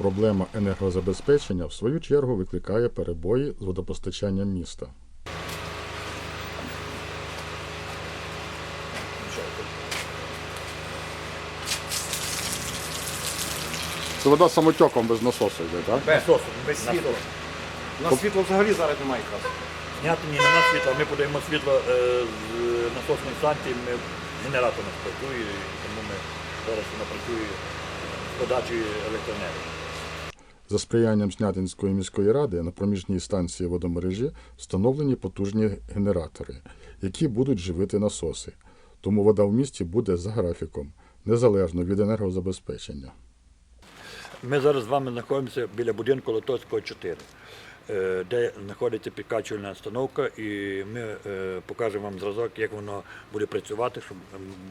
Проблема енергозабезпечення в свою чергу викликає перебої з водопостачанням міста. Це вода самотеком без насосу йде, так? Без сосу, без світла. На світло взагалі зараз немає якраз. Зняти ні нема світла, ми подаємо світло е, з насосної станції, ми, генератор нас працює, і тому ми зараз вона працює з подачею електроенергії. За сприянням Снятинської міської ради на проміжній станції водомережі встановлені потужні генератори, які будуть живити насоси. Тому вода в місті буде за графіком, незалежно від енергозабезпечення. Ми зараз з вами знаходимося біля будинку Лотоцького 4, е, де знаходиться підкачувальна установка, і ми е, покажемо вам зразок, як воно буде працювати, щоб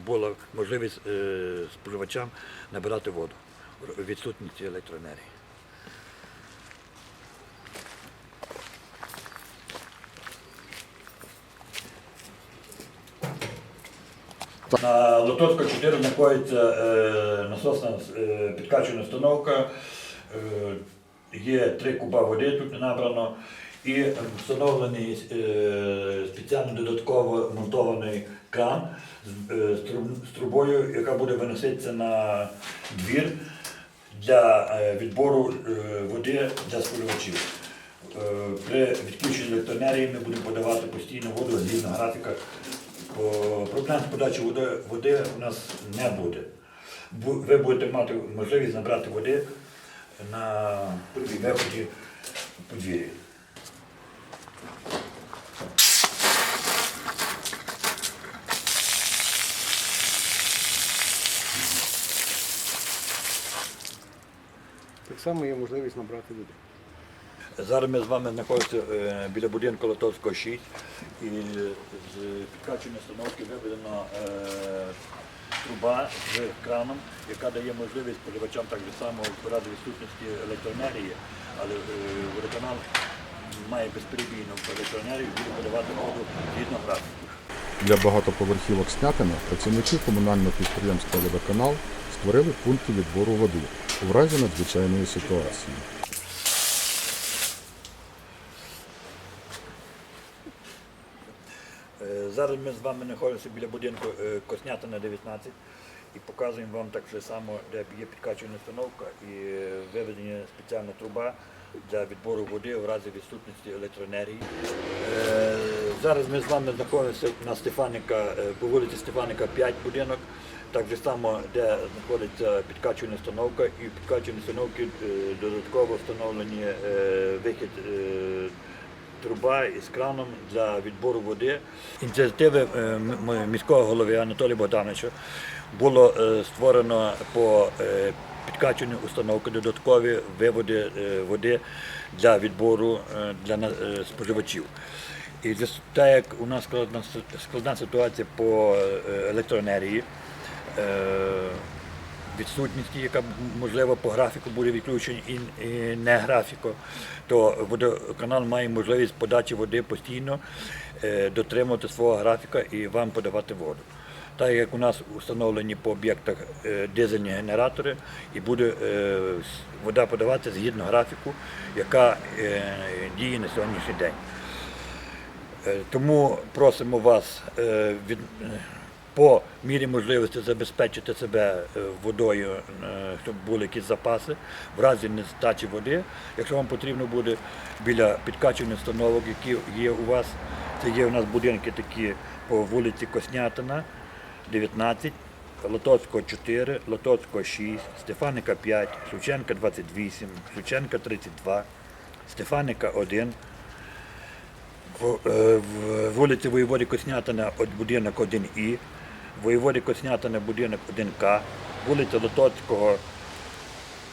була можливість е, споживачам набирати воду в відсутності електроенергії. На Лотоцька 4 знаходиться е, насосна е, підкачувальна установка. Е, є три куба води тут набрано і встановлений спеціально додатково монтований кран з, з труб- з трубою, яка буде виноситися на двір для відбору води для споживачів. При відключенні електроенергії ми будемо подавати постійно воду згідно графіка. Проблем з подачі води, води у нас не буде. Ви будете мати можливість набрати води на виході в подвір'ї. Так само є можливість набрати води. Зараз ми з вами знаходимося е, біля будинку Лотовського 6 і з підкачуваної установки виведена е, труба з краном, яка дає можливість споживачам так само в разі відсутності електроенергії, але е, водоканал має безперебійну електроенергію буде подавати воду згідно графіку. Для багатоповерхівок Снятина працівники комунального підприємства «Водоканал» створили пункти відбору води у разі надзвичайної ситуації. Зараз ми з вами знаходимося біля будинку е, Коснятина 19 і показуємо вам так же само, де є підкачувальна установка і е, виведення спеціальна труба для відбору води в разі відсутності електроенергії. Е, Зараз ми з вами знаходимося на Стефаника, е, по вулиці Стефаника 5 будинок, так же само, де знаходиться підкачувальна установка. І в підкачувальній установці е, додатково встановлені е, вихід е, труба із краном для відбору води. Ініціативи е, міського голови Анатолія Богдановича було е, створено по е, підкачуванню установки додаткові виводи води для відбору для споживачів. І так як у нас складна, ситуація по електроенергії, відсутності, яка можливо по графіку буде відключена і, не графіку, то водоканал має можливість подачі води постійно, е, дотримувати свого графіка і вам подавати воду. Так як у нас встановлені по об'єктах е, дизельні генератори, і буде е, вода подаватися згідно графіку, яка діє на сьогоднішній день. Тому просимо вас від, по мірі можливості забезпечити себе е, водою, е, щоб були якісь запаси. В разі нестачі води, якщо вам потрібно буде біля підкачувальних установок, які є у вас, це є у нас будинки такі по вулиці Коснятина, 19, Лотоцького 4, Лотоцького 6, Стефаника 5, Шевченка 28, Шевченка 32, Стефаника 1, в, е, в вулиці Воєводі Коснятина будинок 1І, Воєводі Коснятина будинок 1К, вулиця Лотоцького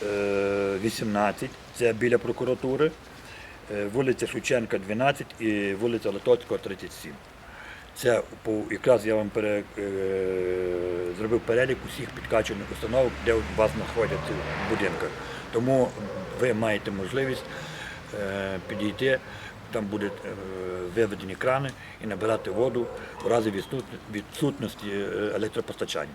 е, 18, це біля прокуратури, е, вулиця Шевченка 12 і вулиця Лотоцького 37. Це якраз я вам пере, е, зробив перелік усіх підкачуваних установок, де у вас знаходяться в будинках. Тому ви маєте можливість е, підійти, там будуть е, виведені крани і набирати воду у разі відсутності е, електропостачання.